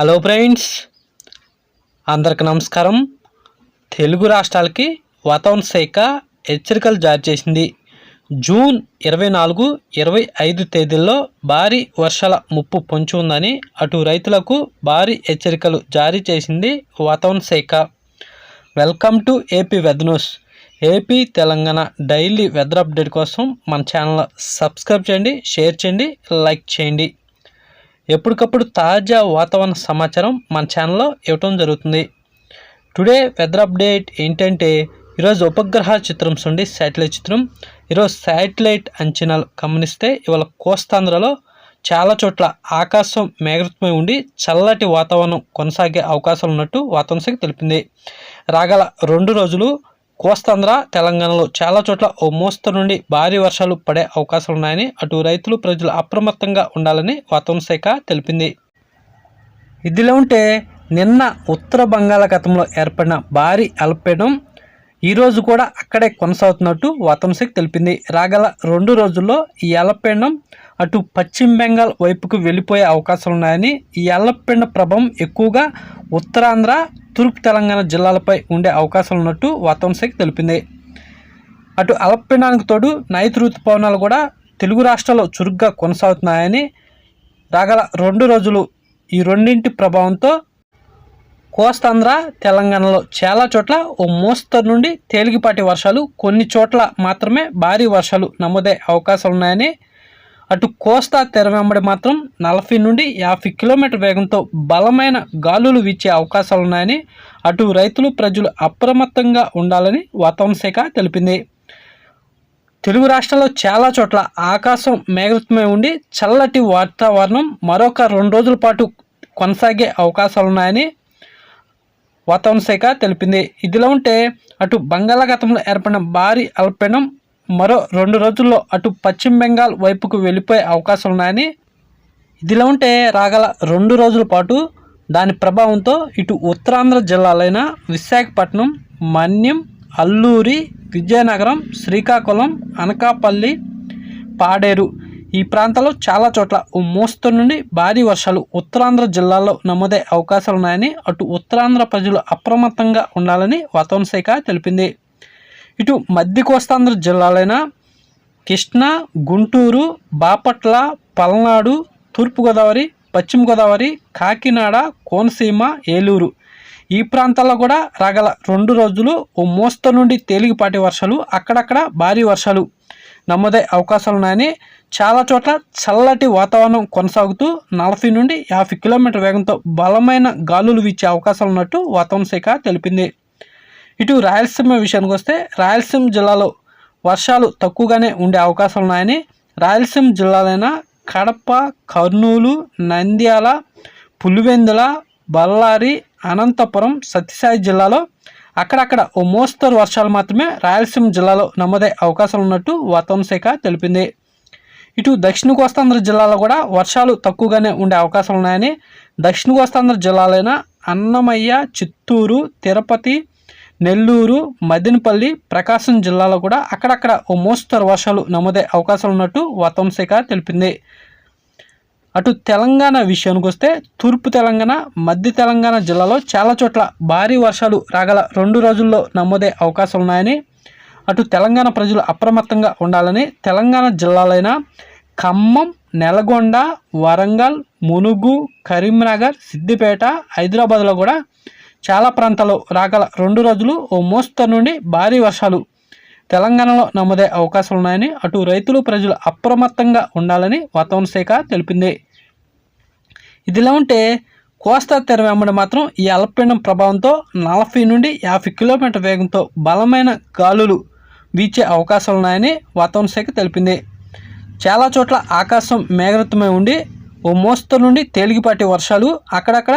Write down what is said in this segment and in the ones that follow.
Hello friends అందరికి నమస్కారం. తెలుగు రాష్ట్రాలకి వాతావరణ శాఖ హెచ్చరికలు జారీ చేసింది. జూన్ ఇరవై నాలుగు ఇరవై ఐదు తేదీల్లో భారీ వర్షాల ముప్పు పొంచి ఉందని అటు రైతులకు భారీ హెచ్చరికలు జారీ చేసింది వాతావరణ శాఖ. Welcome to AP weather news AP Telangana daily weather update కోసం మన ఛానల్ సబ్స్క్రైబ్ చేయండి షేర్ చేయండి లైక్ చేయండి. ఎప్పటికప్పుడు తాజా వాతావరణ సమాచారం మన ఛానల్లో ఇవ్వటం జరుగుతుంది. టుడే వెదర్ అప్డేట్ ఏంటంటే ఈరోజు ఉపగ్రహ చిత్రం నుండి శాటిలైట్ చిత్రం. ఈరోజు శాటిలైట్ అంచనాలు గమనిస్తే ఇవాళ కోస్తాంధ్రలో చాలా చోట్ల ఆకాశం మేఘమై ఉండి చల్లటి వాతావరణం కొనసాగే అవకాశాలు ఉన్నట్టు వాతావరణ శాఖ తెలిపింది. రాగల రెండు రోజులు కోస్తాంధ్ర తెలంగాణలో చాలా చోట్ల ఓ మోస్తరు నుండి భారీ వర్షాలు పడే అవకాశాలు ఉన్నాయని అటు రైతులు ప్రజలు అప్రమత్తంగా ఉండాలని వాతావరణ శాఖ తెలిపింది. ఇదిలా ఉంటే నిన్న ఉత్తర బంగాళాఖాతంలో ఏర్పడిన భారీ అల్పపీడనం ఈరోజు కూడా అక్కడే కొనసాగుతున్నట్టు వాతావరణ శాఖ తెలిపింది. రాగల రెండు రోజుల్లో ఈ అల్పపీడనం అటు పశ్చిమ బెంగాల్ వైపుకు వెళ్ళిపోయే అవకాశాలు ఉన్నాయని ఈ అల్పపీడన ప్రభావం ఎక్కువగా ఉత్తరాంధ్ర తూర్పు తెలంగాణ జిల్లాలపై ఉండే అవకాశాలు ఉన్నట్టు వాతావరణ శాఖ తెలిపింది. అటు అల్పపీడనానికి తోడు నైరుతి ఋతుపవనాలు కూడా తెలుగు రాష్ట్రాల్లో చురుగ్గా కొనసాగుతున్నాయని రాగల రెండు రోజులు ఈ రెండింటి ప్రభావంతో కోస్తాంధ్ర తెలంగాణలో చాలా చోట్ల ఓ మోస్తరు నుండి తేలికపాటి వర్షాలు. కొన్ని చోట్ల మాత్రమే భారీ వర్షాలు నమోదే అవకాశాలు ఉన్నాయని అటు కోస్తా తెర వెంబడి మాత్రం నలభై నుండి యాభై కిలోమీటర్ వేగంతో బలమైన గాలులు వీచే అవకాశాలు ఉన్నాయని అటు రైతులు ప్రజలు అప్రమత్తంగా ఉండాలని వాతావరణ శాఖ తెలిపింది. తెలుగు రాష్ట్రాల్లో చాలా చోట్ల ఆకాశం మేఘమై ఉండి చల్లటి వాతావరణం మరొక రెండు రోజుల పాటు కొనసాగే అవకాశాలు ఉన్నాయని వాతావరణ శాఖ తెలిపింది. ఇదిలా ఉంటే అటు బంగాళాఖాతంలో ఏర్పడిన భారీ అల్పపీడనం మరో రెండు రోజుల్లో అటు పశ్చిమ బెంగాల్ వైపుకు వెళ్ళిపోయే అవకాశాలు ఉన్నాయని ఇదిలా ఉంటే రాగల రెండు రోజుల పాటు దాని ప్రభావంతో ఇటు ఉత్తరాంధ్ర జిల్లాలైన విశాఖపట్నం మన్యం అల్లూరి విజయనగరం శ్రీకాకుళం అనకాపల్లి పాడేరు ఈ ప్రాంతాల్లో చాలా చోట్ల ఓ మోస్తరు నుండి భారీ వర్షాలు ఉత్తరాంధ్ర జిల్లాల్లో నమోదే అవకాశాలు ఉన్నాయని అటు ఉత్తరాంధ్ర ప్రజలు అప్రమత్తంగా ఉండాలని వాతావరణ శాఖ తెలిపింది. ఇటు మధ్య కోస్తాంధ్ర జిల్లాలైన కృష్ణా గుంటూరు బాపట్ల పల్నాడు తూర్పుగోదావరి పశ్చిమ గోదావరి కాకినాడ కోనసీమ ఏలూరు. ఈ ప్రాంతాల్లో కూడా రాగల రెండు రోజులు ఓ మోస్త నుండి తేలికపాటి వర్షాలు అక్కడక్కడ భారీ వర్షాలు నమోదయ్యే అవకాశాలు ఉన్నాయని చాలా చోట్ల చల్లటి వాతావరణం కొనసాగుతూ నలభై నుండి యాభై కిలోమీటర్ వేగంతో బలమైన గాలులు వీచే అవకాశాలు ఉన్నట్టు వాతావరణ శాఖ తెలిపింది. ఇటు రాయలసీమ విషయానికి వస్తే రాయలసీమ జిల్లాలో వర్షాలు తక్కువగానే ఉండే అవకాశాలు ఉన్నాయని రాయలసీమ జిల్లాలైన కడప కర్నూలు నంద్యాల పులివెందుల బళ్ళారి అనంతపురం సత్యసాయి జిల్లాలో అక్కడక్కడ ఓ మోస్తరు వర్షాలు మాత్రమే రాయలసీమ జిల్లాలో నమోదయ్యే అవకాశాలు ఉన్నట్టు వాతావరణ శాఖ తెలిపింది. ఇటు దక్షిణ కోస్తాంధ్ర జిల్లాలో కూడా వర్షాలు తక్కువగానే ఉండే అవకాశాలు ఉన్నాయని దక్షిణ కోస్తాంధ్ర జిల్లాలైన అన్నమయ్య చిత్తూరు తిరుపతి నెల్లూరు మదినపల్లి ప్రకాశం జిల్లాలో కూడా అక్కడక్కడ ఓ మోస్తరు వర్షాలు నమోదే అవకాశాలు ఉన్నట్టు వాతావరణ శాఖ తెలిపింది. అటు తెలంగాణ విషయానికి వస్తే తూర్పు తెలంగాణ మధ్య తెలంగాణ జిల్లాలో చాలా చోట్ల భారీ వర్షాలు రాగల రెండు రోజుల్లో నమోదే అవకాశాలు ఉన్నాయని అటు తెలంగాణ ప్రజలు అప్రమత్తంగా ఉండాలని తెలంగాణ జిల్లాలైన ఖమ్మం నెలగొండ వరంగల్ మునుగు కరీంనగర్ సిద్దిపేట హైదరాబాద్లో కూడా చాలా ప్రాంతాల్లో రాగల రెండు రోజులు ఓ మోస్తరు నుండి భారీ వర్షాలు తెలంగాణలో నమోదే అవకాశాలు ఉన్నాయని అటు రైతులు ప్రజలు అప్రమత్తంగా ఉండాలని వాతావరణ శాఖ తెలిపింది. ఇదిలా ఉంటే కోస్తా తెర వెంబడి మాత్రం ఈ అల్పపీడనం ప్రభావంతో నలభై నుండి యాభై కిలోమీటర్ వేగంతో బలమైన గాలులు వీచే అవకాశాలు ఉన్నాయని వాతావరణ శాఖ తెలిపింది. చాలా చోట్ల ఆకాశం మేఘరత్వమై ఉండి ఓ మోస్తరు నుండి తేలికపాటి వర్షాలు అక్కడక్కడ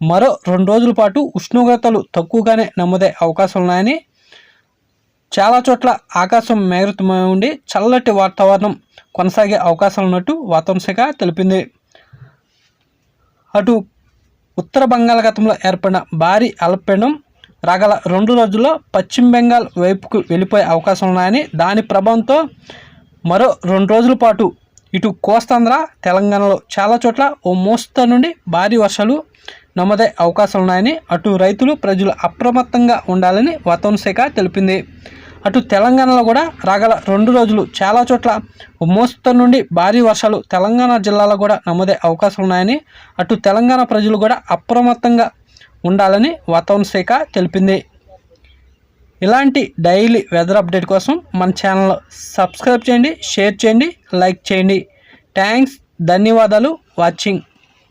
మరో రెండు రోజుల పాటు ఉష్ణోగ్రతలు తక్కువగానే నమోదే అవకాశం ఉన్నాయని చాలా చోట్ల ఆకాశం మేఘతమై ఉండి చల్లటి వాతావరణం కొనసాగే అవకాశం ఉన్నట్టు వాతావరణ శాఖ తెలిపింది. అటు ఉత్తర బంగాళాఖాతంలో ఏర్పడిన భారీ అల్పపీడనం రాగల రెండు రోజుల్లో పశ్చిమ బెంగాల్ వైపుకు వెళ్ళిపోయే అవకాశం ఉన్నాయని దాని ప్రభావంతో మరో రెండు రోజుల పాటు ఇటు కోస్తాంధ్ర తెలంగాణలో చాలా చోట్ల ఓ మోస్తా నుండి భారీ వర్షాలు నమ్మదే అవకాశాలు ఉన్నాయని అటు రైతులు ప్రజలు అప్రమత్తంగా ఉండాలని వాతావరణ శాఖ తెలిపింది. అటు తెలంగాణలో కూడా రాగల రెండు రోజులు చాలా చోట్ల మోస్తరు నుండి భారీ వర్షాలు తెలంగాణ జిల్లాలో కూడా నమోదే అవకాశాలు ఉన్నాయని అటు తెలంగాణ ప్రజలు కూడా అప్రమత్తంగా ఉండాలని వాతావరణ శాఖ తెలిపింది. ఇలాంటి డైలీ వెదర్ అప్డేట్ కోసం మన ఛానల్ సబ్స్క్రైబ్ చేయండి షేర్ చేయండి లైక్ చేయండి. థ్యాంక్స్ ధన్యవాదాలు వాచింగ్.